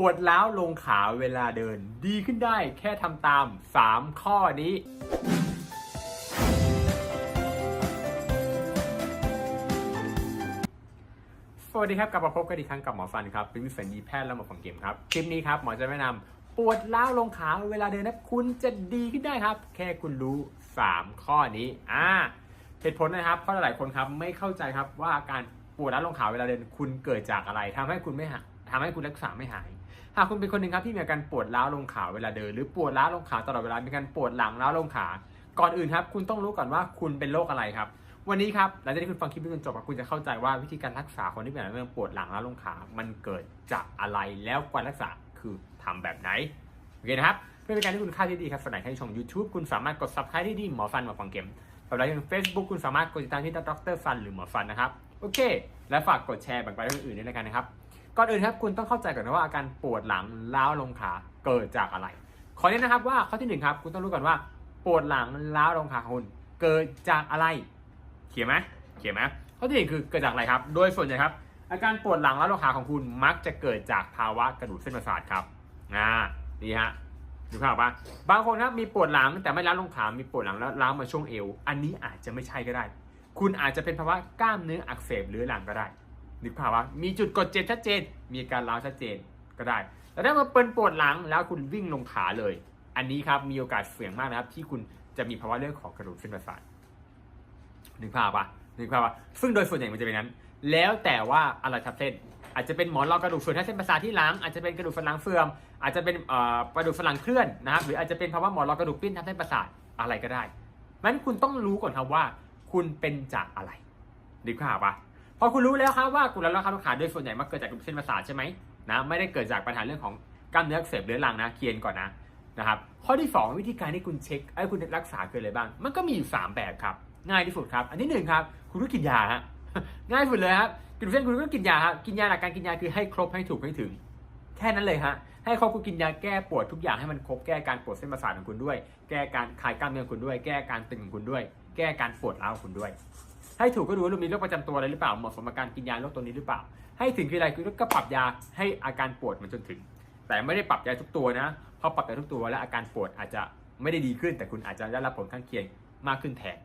ปวดล้าวลงขาเวลาเดิน ดีขึ้นได้แค่ทำตาม 3 ข้อนี้ สวัสดีครับกลับมาพบกันอีกครั้งกับหมอฟันครับเป็นวิสัญญีแพทย์และหมอฟังเกมครับ คลิปนี้ครับหมอจะแนะนำปวดล้าวลงขาเวลาเดินนะคุณจะดีขึ้นได้ครับ แค่คุณรู้ 3 ข้อนี้อ่าเหตุผลนะครับเพราะหลายคนครับไม่เข้าใจครับว่าการปวดล้าวลงขาเวลาเดินคุณเกิดจากอะไรทำให้คุณไม่หาทำให้คุณรักษาไม่หาย หากคุณเป็นคนหนึ่งครับที่มีอาการปวดล้าวลงขาเวลาเดิน หรือปวดล้าวลงขาตลอดเวลามีการปวดหลังล้าวลงขา ก่อนอื่นครับ คุณต้องรู้ก่อนว่าคุณเป็นโรคอะไรครับ วันนี้ครับหลังจากที่คุณฟังคลิปนี้จนจบคุณจะเข้าใจว่าวิธีการรักษาคนที่เป็นเรื่องปวดหลังล้าวลงขา มันเกิดจากอะไรแล้วการรักษาคือทำแบบไหนโอเคนะครับเพื่อเป็นการที่คุณค่าที่ดีครับสนับสนุนให้ชม YouTube คุณสามารถกด subscribe ที่ดีหมอฟันหมอฟังเกมสำหรับทาง Facebook คุณสามารถกดติดตามที่ดรฟันหรือหมอฟันนะครับโอเค และฝากกดแชร์แบ่งปันให้คนอื่นด้วยนะครับ ก่อนอื่นครับคุณต้องเข้าใจก่อนนะว่าอาการปวดหลังล้าวลงขาเกิดจากอะไร ขอเน้นนะครับว่าข้อที่หนึ่งครับคุณต้องรู้ก่อนว่า ปวดหลังล้าวลงขาของคุณเกิดจากอะไรเขียนไหมเขียนไหมข้อที่หนึ่งคือเกิดจากอะไรครับ โดยส่วนใหญ่ครับ อาการปวดหลังล้าวลงขาของคุณมักจะเกิดจากภาวะกระดูกเส้นประสาทครับอ่านี่ฮะดูภาพปะบางคนครับมีปวดหลังแต่ไม่ล้าวลงขา มีปวดหลังแล้วล้าวมาช่วงเอว อันนี้อาจจะไม่ใช่ก็ได้ คุณอาจจะเป็นภาวะกล้ามเนื้ออักเสบหรือหลังก็ได้ นึกภาพว่ามีจุดกดเจ็บชัดเจน มีอาการร้าวชัดเจนก็ได้ แต่ถ้ามาเป็นปวดหลังแล้วคุณวิ่งลงขาเลย อันนี้ครับมีโอกาสเสี่ยงมากนะครับ ที่คุณจะมีภาวะเรื่องของกระดูกเส้นประสาทนึกภาพปะนึกภาพปะซึ่งโดยส่วนใหญ่มันจะเป็นนั้น แล้วแต่ว่าอะไรทับเส้น อาจจะเป็นหมอนรองกระดูกส่วนท่าเส้นประสาทที่หลัง อาจจะเป็นกระดูกสันหลังเสื่อม อาจจะเป็นกระดูกสันหลังเคลื่อนนะครับ หรืออาจจะเป็นภาวะหมอนรองกระดูกปิ้นทับเส้นประสาทอะไรก็ได้นั้นคุณต้องรู้ก่อนครับว่า คุณเป็นจากอะไรนึกภาพปะ พอคุณรู้แล้วครับว่ากุหลาบราคาลูกค้าโดยส่วนใหญ่มักเกิดจากกระดูกเส้นประสาทใช่ไหมนะไม่ได้เกิดจากปัญหาเรื่องของกล้ามเนื้ออักเสบเรื้อรังนะเคียนก่อนนะนะครับข้อที่ 2 วิธีการที่คุณเช็คไอ้คุณรักษาคืออะไรบ้าง มันก็มีอยู่3แบบครับ ง่ายที่สุดครับ อันที่หนึ่งครับคุณก็กินยาฮะง่ายสุดเลยครับกระดูกเส้นคุณก็กินยาฮะกินยาหลักการกินยาคือให้ครบให้ถูกให้ถึง แค่นั้นเลยฮะให้ครบคุณกินยาแก้ปวดทุกอย่างให้มันครบแก้การปวดเส้นประสาทของคุณด้วย แก้การคลายกล้ามเนื้อคุณด้วย แก้การตึงของคุณด้วย แก้การปวดร้าวของคุณด้วย ให้ถูกก็ดูว่าเรามีโรคประจำตัวอะไรหรือเปล่าเหมาะสมกับการกินยาโรคตัวนี้หรือเปล่า ให้ถึงคืออะไรคือก็ปรับยาให้อาการปวดมันจนถึง แต่ไม่ได้ปรับยาทุกตัวนะเพราะปรับยาทุกตัวแล้วอาการปวดอาจจะไม่ได้ดีขึ้น แต่คุณอาจจะได้รับผลข้างเคียงมากขึ้นแทน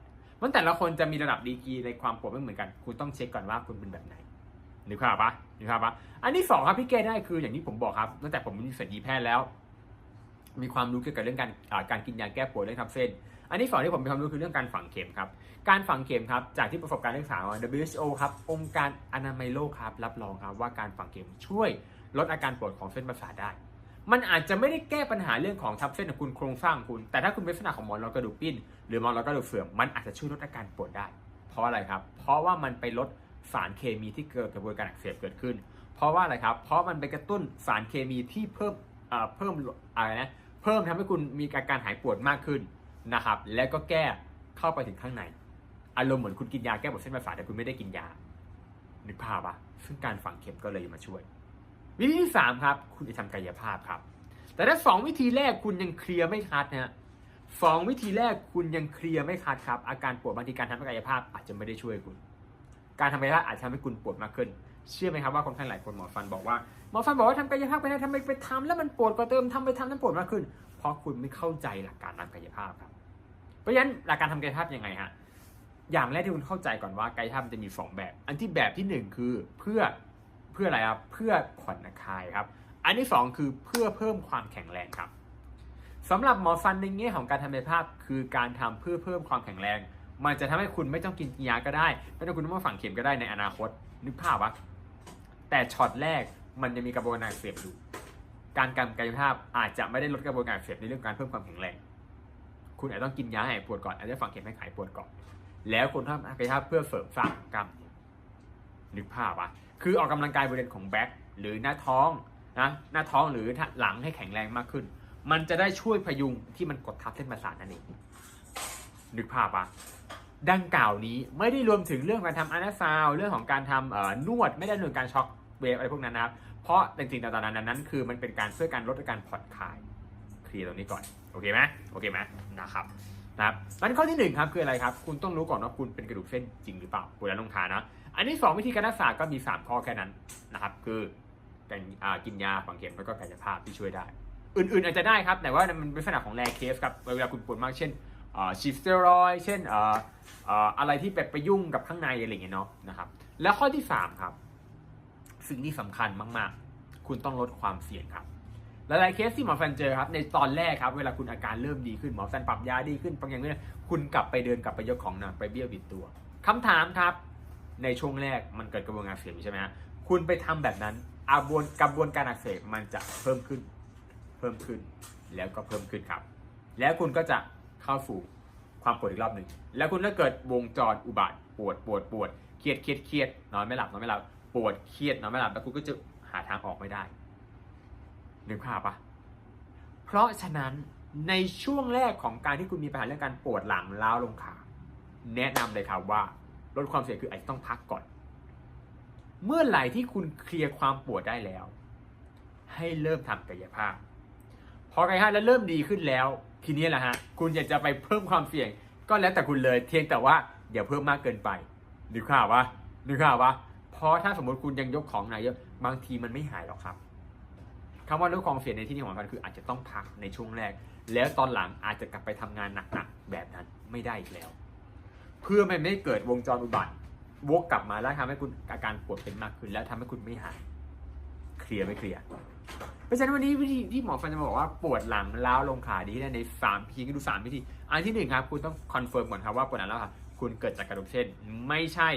มันแต่ละคนจะมีระดับดีกรีในความปวดไม่เหมือนกัน คุณต้องเช็คก่อนว่าคุณเป็นแบบไหนนึกภาพปะนึกภาพปะอันที่สองครับพี่แก้ได้คืออย่างที่ผมบอกครับตั้งแต่ผมมีสัญญีแพทย์แล้ว มีความรู้เกี่ยวกับเรื่องการการกินยาแก้ปวดเรื่องทับเส้น อันที่สองที่ผมมีความรู้คือเรื่องการฝังเข็มครับ การฝังเข็มครับ จากที่ประสบการณ์ศึกษาม WHO ครับองค์การอนามัยโลกครับรับรองครับว่าการฝังเข็มช่วยลดอาการปวดของเส้นประสาทได้ มันอาจจะไม่ได้แก้ปัญหาเรื่องของทับเส้นของคุณโครงสร้างคุณ แต่ถ้าคุณเป็นลักษณะของหมอนรองกระดูกปิ้น หรือหมอนรองกระดูกเสื่อมมันอาจจะช่วยลดอาการปวดได้ เพราะอะไรครับ เพราะว่ามันไปลดสารเคมีที่เกิดกระบวนการอักเสบเกิดขึ้น เพราะว่าอะไรครับ เพราะมันไปกระตุ้นสารเคมีที่เพิ่มเอ่อเพิ่มอะไรนะ เพิ่มทำให้คุณมีอาการหายปวดมากขึ้น นะครับ แล้วก็แก้เข้าไปถึงข้างใน อารมณ์เหมือนคุณกินยาแก้ปวดเส้นประสาทแต่คุณไม่ได้กินยา นึกภาพปะซึ่งการฝังเข็มก็เลยมาช่วย วิธีที่สามครับ คุณจะทำกายภาพครับ แต่ถ้าสองวิธีแรกคุณยังเคลียร์ไม่ชัดนะฮะสองวิธีแรกคุณยังเคลียร์ไม่ชัดครับ อาการปวดบางทีการทำกายภาพอาจจะไม่ได้ช่วยคุณ การทำกายภาพอาจจะทำให้คุณปวดมากขึ้น เชื่อไหมครับว่าคนไข้หลายคนหมอฟันบอกว่าหมอฟันบอกว่าทำกายภาพไปนะทำไมไปทำแล้วมันปวดกว่าเติมทำไปทำแล้วปวดมากขึ้น เพราะคุณไม่เข้าใจหลักการทำกายภาพครับเพราะฉะนั้นหลักการทำกายภาพยังไงฮะอย่างแรกที่คุณเข้าใจก่อนว่ากายภาพจะมีสองแบบ อันที่แบบที่หนึ่งคือเพื่อเพื่ออะไรครับเพื่อผ่อนคลายครับ อันที่สองคือเพื่อเพิ่มความแข็งแรงครับสำหรับหมอฟันในแง่ของการทำกายภาพ คือการทำเพื่อเพิ่มความแข็งแรง มันจะทำให้คุณไม่ต้องกินยาก็ได้ ไม่ต้องคุณต้องมาฝังเข็มก็ได้ในอนาคต นึกภาพวะ แต่ช็อตแรกมันจะมีกระบวนการอักเสบอยู่ การการกายภาพอาจจะไม่ได้ลดกระบวนการอักเสบในเรื่องการเพิ่มความแข็งแรง คุณอาจจะต้องกินยาให้หายปวดก่อนอาจจะฝังเข็มให้หายปวดก่อน แล้วคุณทำกายภาพเพื่อเสริมสร้างกล้ามเนื้อนึกภาพวะคือออกกำลังกายบริเวณของแบ็คหรือหน้าท้องนะหน้าท้องหรือหลังให้แข็งแรงมากขึ้น มันจะได้ช่วยพยุงที่มันกดทับเส้นประสาทนั่นเองนึกภาพปะดังกล่าวนี้ไม่ได้รวมถึงเรื่องการทำอนาซาว เรื่องของการทำเอ่อนวดไม่ได้รวมการช็อค เวฟอะไรพวกนั้นนะครับ เพราะจริงๆตอนนั้นนั้นคือมันเป็นการช่วยการลดการผ่อนคลายเคลียร์ตรงนี้ก่อน โอเคไหมโอเคไหมนะครับนะครับมันข้อที่หนึ่งครับคืออะไรครับ คุณต้องรู้ก่อนว่าคุณเป็นกระดูกเส้นจริงหรือเปล่าคุณแล้วลงขานะ อันที่สองวิธีการรักษาก็มี 3 ข้อแค่นั้นนะครับ คือกันอ่ากินยาฝังเข็มแล้วก็กายภาพที่ช่วยได้ อื่นๆอาจจะได้ครับ แต่ว่ามันเป็นลักษณะของแรเคสครับ เวลาคุณปวดมากเช่นอ่าฉีดสเตียรอยเช่นออ่าอะไรที่แบบไปยุ่งกับข้างในอะไรอย่างเงี้ยเนาะนะครับ แล้วข้อที่สามครับ สิ่งที่สำคัญมากๆ คุณต้องลดความเสี่ยงครับ หลายๆเคสที่หมอแฟนเจอครับในตอนแรกครับ เวลาคุณอาการเริ่มดีขึ้นหมอแฟนปรับยาดีขึ้นบางอย่างเนี่ยคุณกลับไปเดินกลับไปยกของหนักไปเบี้ยวบิดตัวคำถามครับ ในช่วงแรกมันเกิดกระบวนการอักเสบใช่ไหมฮะคุณไปทำแบบนั้นอาบวนกระบวนการอักเสบมันจะเพิ่มขึ้น เพิ่มขึ้น แล้วก็เพิ่มขึ้นครับ แล้วคุณก็จะเข้าสู่ความปวดอีกรอบหนึ่ง แล้วคุณก็เกิดวงจรอุบัติปวดปวดปวดเครียดเครียดเครียดนอนไม่หลับนอนไม่หลับ ปวดเครียดนอนไม่หลับแล้วคุณก็จะหาทางออกไม่ได้นึกภาพปะเพราะฉะนั้นในช่วงแรกของการที่คุณมีปัญหาเรื่องการปวดหลังล้าลงขา แนะนำเลยครับว่าลดความเสี่ยงคืออาจจะต้องพักก่อน เมื่อไหร่ที่คุณเคลียร์ความปวดได้แล้ว ให้เริ่มทำกายภาพ พอกายภาพแล้วเริ่มดีขึ้นแล้ว ทีนี้แหละฮะคุณอยากจะไปเพิ่มความเสี่ยง ก็แล้วแต่คุณเลยเพียงแต่ว่าอย่าเพิ่มมากเกินไปนึกภาพวะนึกภาพวะ ราะถ้าสมมติคุณยังยกของหนักเยอะบางทีมันไม่หายหรอกครับคำว่าลดความเสี่ยงในที่นี้ของมันคืออาจจะต้องพักในช่วงแรก แล้วตอนหลังอาจจะกลับไปทำงานหนักๆแบบนั้นไม่ได้อีกแล้ว เพื่อมันไม่เกิดวงจรอุบัติวกกลับมาแล้วทำให้คุณอาการปวดเป็นมากขึ้น แล้วทำให้คุณไม่หายเคลียร์ไม่เคลียร์เพราะฉะนั้นวันนี้วิธีที่หมอฟันจะมาบอกว่าปวดหลังล้าวลงขาดีได้ในสามวิธีก็ดูสามวิธี อันที่หนึ่งครับ คุณต้องคอนเฟิร์มก่อนครับว่าปวดหลังแล้วค่ะคุณเกิดจากกระดูกเส้นไม่ใช่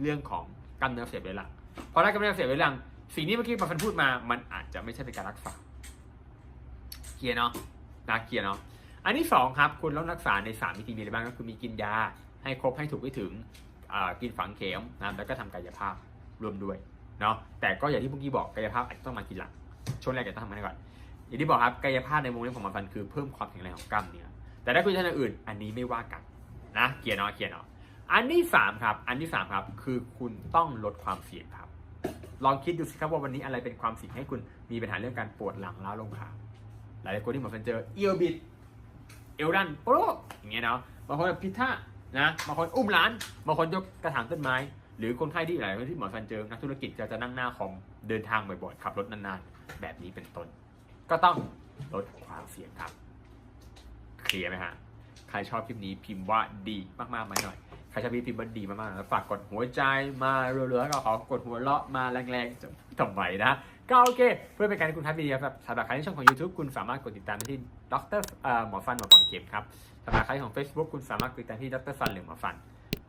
เรื่องของ กล้ามเนื้อเสียบเรื้อรังเพราะถ้กล้ามเนื้อเสียบเรื้อรังสิ่งที่เมื่อกี้หมอฟันพูดมา มันอาจจะไม่ใช่เป็นการรักษาเคลียร์เนาะนะเคลียร์เนาะอันที่สองครับคุณต้องรักษาในสามวิธีมีอะไรบ้างก็คือมีกินยาให้ครบให้ถูกให้ถึงกินฝังเข็มนะแล้วก็ทำกายภาพรวมด้วยเนาะแต่ก็อย่างที่เมื่อกี้บอกกายภาพอาจจะต้องมาทีหลังช่วงแรกจะต้องทำมันก่อนอย่างที่บอกครับกายภาพในวงเล็บของหมอฟันคือเพิ่มความแข็งแรงของกล้ามเนื้อแต่ถ้าคุณจะทำอย่างอื่น อันนี้ไม่ว่ากันนะเคลียร์เนาะเคลียร์เนาะ อันที่สามครับ อันที่สามครับ คือคุณต้องลดความเสี่ยงครับ ลองคิดดูสิครับว่าวันนี้อะไรเป็นความเสี่ยงให้คุณมีปัญหาเรื่องการปวดหลังล้าวลงขาหลายๆคนที่หมอฟันเจอเอียวบิด เอวดันโปรอย่างเงี้ยเนาะ บางคนแบบพิท่านะ บางคนอุ้มหลาน บางคนยกกระถางต้นไม้ หรือคนไข้ที่หลายคนที่หมอฟันเจอ นักธุรกิจจะจะนั่งหน้าคอม เดินทางบ่อยๆ ขับรถนานๆ แบบนี้เป็นต้น ก็ต้องลดความเสี่ยงครับ เคลียร์ไหมฮะ ใครชอบคลิปนี้พิมพ์ว่าดีมากๆมาหน่อย ใครชอบพิมพ์ว่าดีมากๆแล้วฝากกดหัวใจมาเรือๆแล้วก็ขอกดหัวเราะมาแรงๆทำไมนะ ก็โอเค เพื่อเป็นการให้คุณทัศน์ดีครับสำหรับใครที่ช่องของ YouTube คุณสามารถกดติดตามได้ที่ดรหมอฟันหมอฟังเข็มครับสำหรับใครของ Facebook คุณสามารถกดติดตามที่ดรฟันหรือหมอฟัน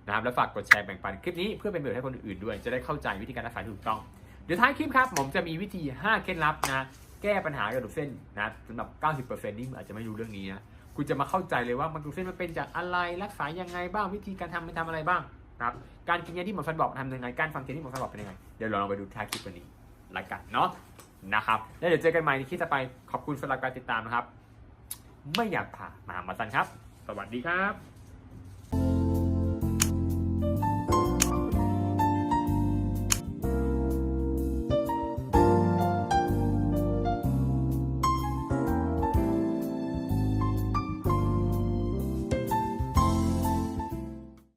นะครับแล้วฝากกดแชร์แบ่งปันคลิปนี้เพื่อเป็นประโยชน์ให้คนอื่นด้วย จะได้เข้าใจวิธีการรักษาที่ถูกต้อง เดี๋ยวท้ายคลิปครับผมจะมีวิธี 5 เคล็ดลับนะแก้ปัญหากระดูกเส้นนะสำหรับ 90%นี่อาจจะไม่รู้เรื่องนี้นะ คุณจะมาเข้าใจเลยว่ามันกลูเส้นมันเป็นจากอะไรรักษายังไงบ้างวิธีการทำมันทำอะไรบ้างนะครับการกินยาที่หมอฟันบอกทำยังไงการฟังเสียงที่หมอฟันบอกเป็นยังไงเดี๋ยวเราลองไปดูท้ายคลิปวันนี้ละกันเนาะนะครับแล้วเดี๋ยวเจอกันใหม่ในคลิปต่อไปขอบคุณสำหรับการติดตามนะครับ ไม่อยากผ่ามาหามาสันครับ สวัสดีครับ